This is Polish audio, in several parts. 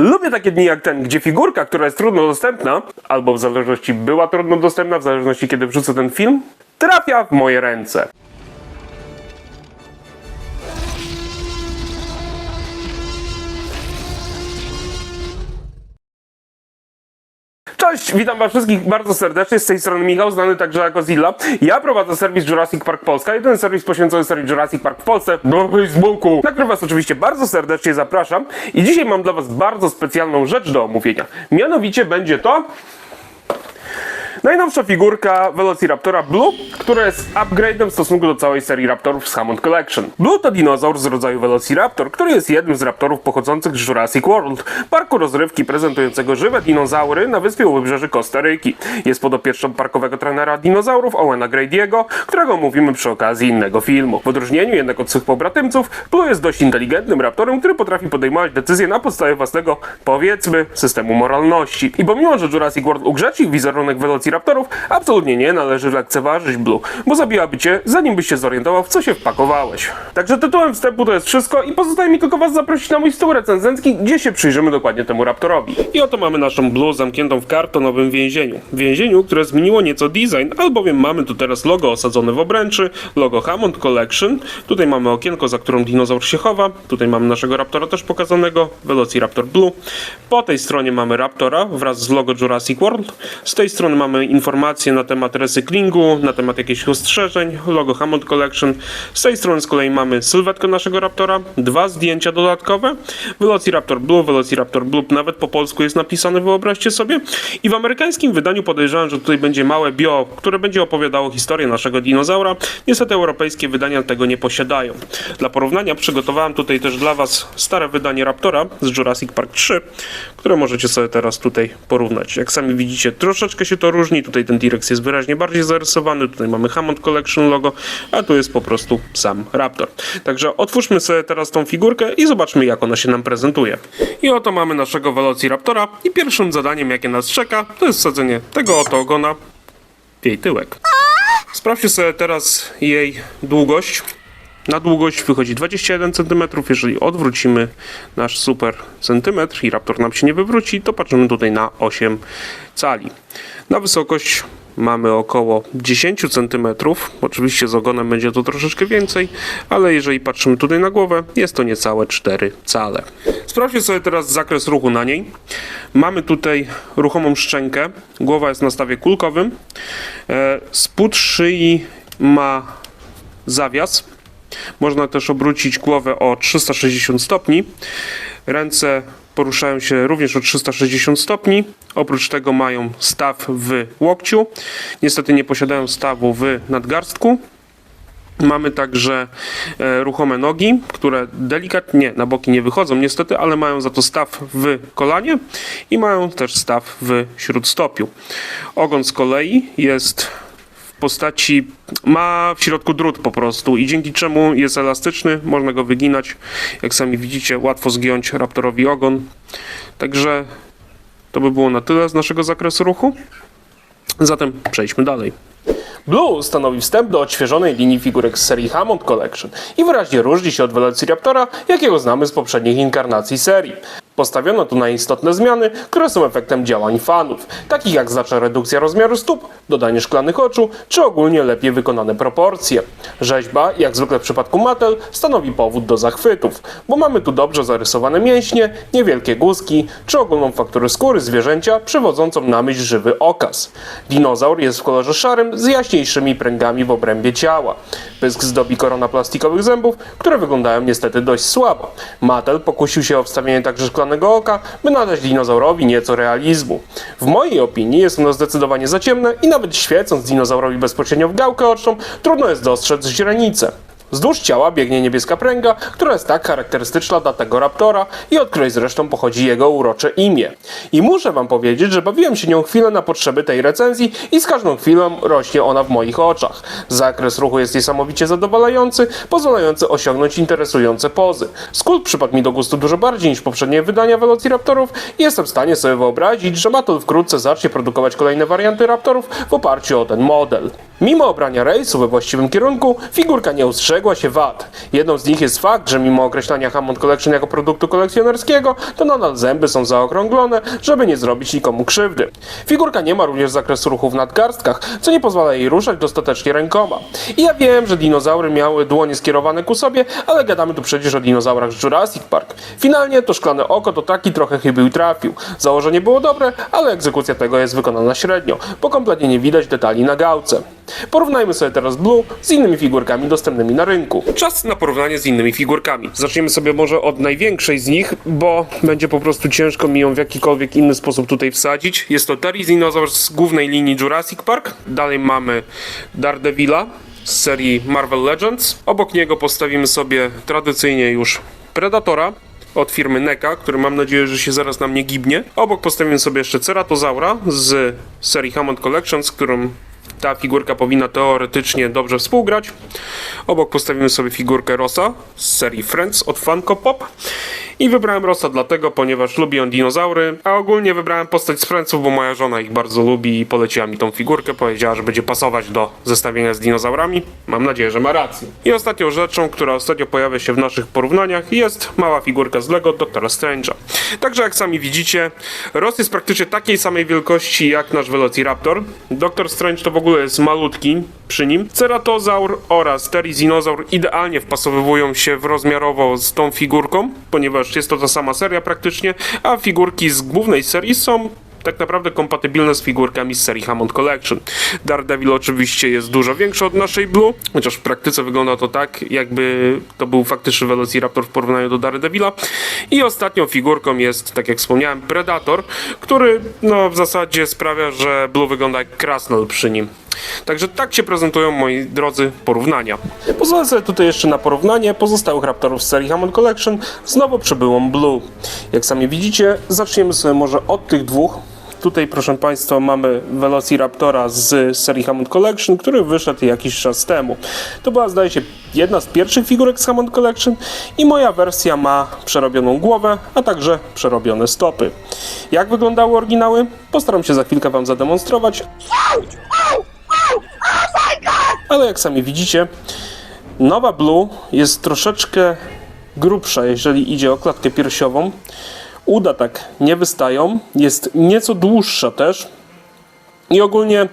Lubię takie dni jak ten, gdzie figurka, która jest trudno dostępna, albo w zależności była trudno dostępna, w zależności kiedy wrzucę ten film, trafia w moje ręce. Witam was wszystkich bardzo serdecznie, z tej strony Michał, znany także jako Zilla. Ja prowadzę serwis Jurassic Park Polska, jeden serwis poświęcony serii Jurassic Park w Polsce na Facebooku, na który was oczywiście bardzo serdecznie zapraszam. I dzisiaj mam dla was bardzo specjalną rzecz do omówienia. Mianowicie będzie to... Najnowsza figurka Velociraptora Blue, która jest upgrade'em w stosunku do całej serii Raptorów z Hammond Collection. Blue to dinozaur z rodzaju Velociraptor, który jest jednym z raptorów pochodzących z Jurassic World, parku rozrywki prezentującego żywe dinozaury na wyspie u wybrzeży Kostaryki. Jest podopieczną parkowego trenera dinozaurów Owena Grady'ego, którego mówimy przy okazji innego filmu. W odróżnieniu jednak od swych pobratymców, Blue jest dość inteligentnym raptorem, który potrafi podejmować decyzje na podstawie własnego, powiedzmy, systemu moralności. I pomimo, że Jurassic World ugrzecznił wizerunek Velociraptorów, absolutnie nie należy lekceważyć Blue, bo zabiłaby cię, zanim byś się zorientował, w co się wpakowałeś. Także tytułem wstępu to jest wszystko i pozostaje mi tylko was zaprosić na mój stół recenzencki, gdzie się przyjrzymy dokładnie temu Raptorowi. I oto mamy naszą Blue zamkniętą w kartonowym więzieniu. Więzieniu, które zmieniło nieco design, albowiem mamy tu teraz logo osadzone w obręczy, logo Hammond Collection, tutaj mamy okienko, za którą dinozaur się chowa, tutaj mamy naszego Raptora też pokazanego, Velociraptor Blue. Po tej stronie mamy Raptora wraz z logo Jurassic World, z tej strony mamy informacje na temat recyklingu, na temat jakichś ostrzeżeń, logo Hammond Collection. Z tej strony z kolei mamy sylwetkę naszego Raptora, dwa zdjęcia dodatkowe, Velociraptor Blue, Velociraptor Blue, nawet po polsku jest napisane, wyobraźcie sobie. I w amerykańskim wydaniu podejrzewam, że tutaj będzie małe bio, które będzie opowiadało historię naszego dinozaura. Niestety europejskie wydania tego nie posiadają. Dla porównania przygotowałem tutaj też dla Was stare wydanie Raptora z Jurassic Park 3, które możecie sobie teraz tutaj porównać. Jak sami widzicie, troszeczkę się to różni. Tutaj ten T-Rex jest wyraźnie bardziej zarysowany, tutaj mamy Hammond Collection logo, a tu jest po prostu sam Raptor. Także otwórzmy sobie teraz tą figurkę i zobaczmy, jak ona się nam prezentuje. I oto mamy naszego Velociraptora i pierwszym zadaniem, jakie nas czeka, to jest wsadzenie tego oto ogona w jej tyłek. Sprawdźcie sobie teraz jej długość. Na długość wychodzi 21 cm. Jeżeli odwrócimy nasz super centymetr i raptor nam się nie wywróci, to patrzymy tutaj na 8 cali. Na wysokość mamy około 10 cm. Oczywiście z ogonem będzie to troszeczkę więcej, ale jeżeli patrzymy tutaj na głowę, jest to niecałe 4 cale. Sprawdźcie sobie teraz zakres ruchu na niej. Mamy tutaj ruchomą szczękę. Głowa jest na stawie kulkowym. E, Spód szyi ma zawias. Można też obrócić głowę o 360 stopni. Ręce poruszają się również o 360 stopni. Oprócz tego mają staw w łokciu. Niestety nie posiadają stawu w nadgarstku. Mamy także e, ruchome nogi, które delikatnie na boki nie wychodzą niestety, ale mają za to staw w kolanie i mają też staw w śródstopiu. Ogon z kolei jest postaci, ma w środku drut po prostu i dzięki czemu jest elastyczny, można go wyginać. Jak sami widzicie, łatwo zgiąć raptorowi ogon. Także to by było na tyle z naszego zakresu ruchu. Zatem przejdźmy dalej. Blue stanowi wstęp do odświeżonej linii figurek z serii Hammond Collection i wyraźnie różni się od Velociraptora, jakiego znamy z poprzednich inkarnacji serii. Postawiono tu na istotne zmiany, które są efektem działań fanów, takich jak znaczna redukcja rozmiaru stóp, dodanie szklanych oczu, czy ogólnie lepiej wykonane proporcje. Rzeźba, jak zwykle w przypadku Mattel, stanowi powód do zachwytów, bo mamy tu dobrze zarysowane mięśnie, niewielkie guzki, czy ogólną fakturę skóry zwierzęcia, przywodzącą na myśl żywy okaz. Dinozaur jest w kolorze szarym z jaśniejszymi pręgami w obrębie ciała. Pysk zdobi korona plastikowych zębów, które wyglądają niestety dość słabo. Mattel pokusił się o wstawienie także oka, by nadać dinozaurowi nieco realizmu. W mojej opinii jest ono zdecydowanie za ciemne i nawet świecąc dinozaurowi bezpośrednio w gałkę oczną, trudno jest dostrzec źrenicę. Wzdłuż ciała biegnie niebieska pręga, która jest tak charakterystyczna dla tego raptora i od której zresztą pochodzi jego urocze imię. I muszę wam powiedzieć, że bawiłem się nią chwilę na potrzeby tej recenzji i z każdą chwilą rośnie ona w moich oczach. Zakres ruchu jest niesamowicie zadowalający, pozwalający osiągnąć interesujące pozy. Skult przypadł mi do gustu dużo bardziej niż poprzednie wydania Velociraptorów i jestem w stanie sobie wyobrazić, że Mattel wkrótce zacznie produkować kolejne warianty Raptorów w oparciu o ten model. Mimo obrania rejsu we właściwym kierunku, figurka nie ustrzega uległa się wad. Jedną z nich jest fakt, że mimo określania Hammond Collection jako produktu kolekcjonerskiego, to nadal zęby są zaokrąglone, żeby nie zrobić nikomu krzywdy. Figurka nie ma również zakresu ruchu w nadgarstkach, co nie pozwala jej ruszać dostatecznie rękoma. I ja wiem, że dinozaury miały dłonie skierowane ku sobie, ale gadamy tu przecież o dinozaurach z Jurassic Park. Finalnie to szklane oko to taki trochę chybił trafił. Założenie było dobre, ale egzekucja tego jest wykonana średnio, bo kompletnie nie widać detali na gałce. Porównajmy sobie teraz Blue z innymi figurkami dostępnymi na rynku. Czas na porównanie z innymi figurkami. Zaczniemy sobie może od największej z nich, bo będzie po prostu ciężko mi ją w jakikolwiek inny sposób tutaj wsadzić. Jest to Therizinosaur z głównej linii Jurassic Park. Dalej mamy Daredevila z serii Marvel Legends. Obok niego postawimy sobie tradycyjnie już Predatora od firmy NECA, który mam nadzieję, że się zaraz nam nie gibnie. Obok postawimy sobie jeszcze Ceratozaura z serii Hammond Collection, z którą ta figurka powinna teoretycznie dobrze współgrać. Obok postawimy sobie figurkę Rosa z serii Friends od Funko Pop. I wybrałem Rosa dlatego, ponieważ lubi on dinozaury, a ogólnie wybrałem postać z Friendsów, bo moja żona ich bardzo lubi i poleciła mi tą figurkę. Powiedziała, że będzie pasować do zestawienia z dinozaurami. Mam nadzieję, że ma rację. I ostatnią rzeczą, która ostatnio pojawia się w naszych porównaniach jest mała figurka z Lego Doktora Strange'a. Także jak sami widzicie, Ross jest praktycznie takiej samej wielkości jak nasz Velociraptor. Doktor Strange to w ogóle jest malutki przy nim. Ceratozaur oraz Therizinosaur idealnie wpasowywują się w rozmiarowo z tą figurką, ponieważ jest to ta sama seria praktycznie, a figurki z głównej serii są tak naprawdę kompatybilne z figurkami z serii Hammond Collection. Daredevil oczywiście jest dużo większy od naszej Blue, chociaż w praktyce wygląda to tak, jakby to był faktyczny Velociraptor w porównaniu do Daredevila. I ostatnią figurką jest, tak jak wspomniałem, Predator, który no, w zasadzie sprawia, że Blue wygląda jak Krasnal przy nim. Także tak się prezentują, moi drodzy, porównania. Pozwolę sobie tutaj jeszcze na porównanie pozostałych Raptorów z serii Hammond Collection z nowo przybyłą Blue. Jak sami widzicie, zaczniemy sobie może od tych dwóch. Tutaj, proszę Państwa, mamy Velociraptora z serii Hammond Collection, który wyszedł jakiś czas temu. To była, zdaje się, jedna z pierwszych figurek z Hammond Collection i moja wersja ma przerobioną głowę, a także przerobione stopy. Jak wyglądały oryginały? Postaram się za chwilkę Wam zademonstrować. Ale jak sami widzicie, nowa Blue jest troszeczkę grubsza, jeżeli idzie o klatkę piersiową. Uda tak nie wystają, jest nieco dłuższa też. I ogólnie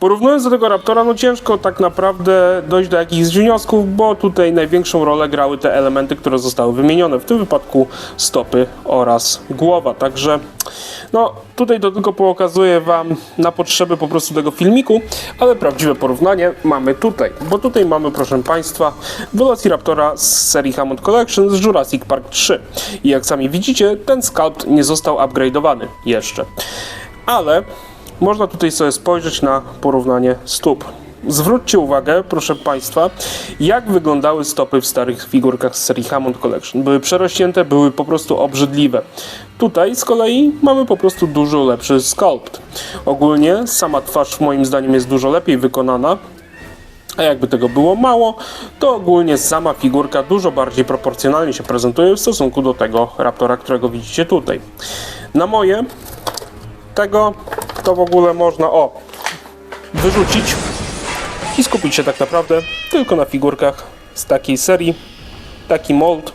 porównując do tego Raptora, no ciężko tak naprawdę dojść do jakichś wniosków, bo tutaj największą rolę grały te elementy, które zostały wymienione, w tym wypadku stopy oraz głowa. Także no tutaj to tylko pokazuję Wam na potrzeby po prostu tego filmiku, ale prawdziwe porównanie mamy tutaj, bo tutaj mamy proszę Państwa Velociraptora z serii Hammond Collection z Jurassic Park 3. I jak sami widzicie, ten sculpt nie został upgrade'owany jeszcze. Ale można tutaj sobie spojrzeć na porównanie stóp. Zwróćcie uwagę, proszę Państwa, jak wyglądały stopy w starych figurkach z serii Hammond Collection. Były przerośnięte, były po prostu obrzydliwe. Tutaj z kolei mamy po prostu dużo lepszy sculpt. Ogólnie sama twarz moim zdaniem jest dużo lepiej wykonana. A jakby tego było mało, to ogólnie sama figurka dużo bardziej proporcjonalnie się prezentuje w stosunku do tego Raptora, którego widzicie tutaj. Na moje tego to w ogóle można o wyrzucić i skupić się tak naprawdę tylko na figurkach z takiej serii, taki mold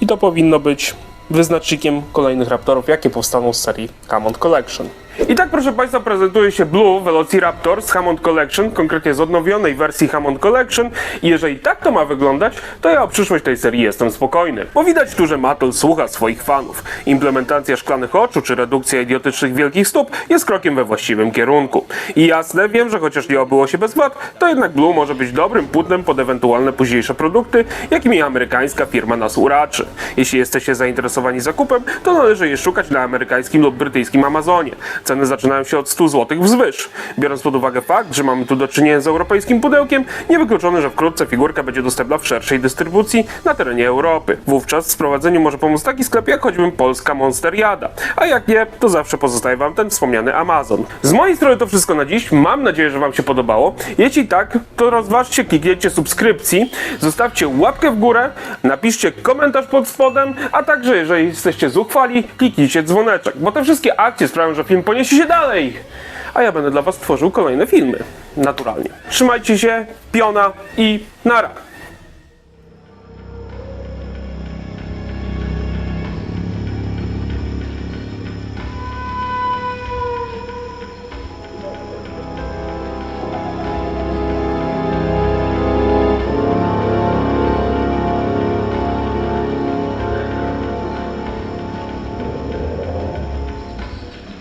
i to powinno być wyznacznikiem kolejnych Raptorów, jakie powstaną z serii Hammond Collection. I tak proszę Państwa prezentuje się Blue Velociraptor z Hammond Collection, konkretnie z odnowionej wersji Hammond Collection i jeżeli tak to ma wyglądać, to ja o przyszłość tej serii jestem spokojny, bo widać tu, że Mattel słucha swoich fanów. Implementacja szklanych oczu czy redukcja idiotycznych wielkich stóp jest krokiem we właściwym kierunku. I jasne, wiem, że chociaż nie obyło się bez wad, to jednak Blue może być dobrym płótnem pod ewentualne późniejsze produkty, jakimi amerykańska firma nas uraczy. Jeśli jesteście zainteresowani zakupem, to należy je szukać na amerykańskim lub brytyjskim Amazonie. Ceny zaczynają się od 100 zł wzwyż. Biorąc pod uwagę fakt, że mamy tu do czynienia z europejskim pudełkiem, niewykluczone, że wkrótce figurka będzie dostępna w szerszej dystrybucji na terenie Europy. Wówczas w sprowadzeniu może pomóc taki sklep jak choćby polska Monsteriada. A jak nie, to zawsze pozostaje Wam ten wspomniany Amazon. Z mojej strony to wszystko na dziś. Mam nadzieję, że Wam się podobało. Jeśli tak, to rozważcie kliknięcie subskrypcji, zostawcie łapkę w górę, napiszcie komentarz pod spodem, a także jeżeli jesteście zuchwali, kliknijcie dzwoneczek, bo te wszystkie akcje sprawią, że film poniesie się dalej. A ja będę dla Was tworzył kolejne filmy. Naturalnie. Trzymajcie się, piona i nara.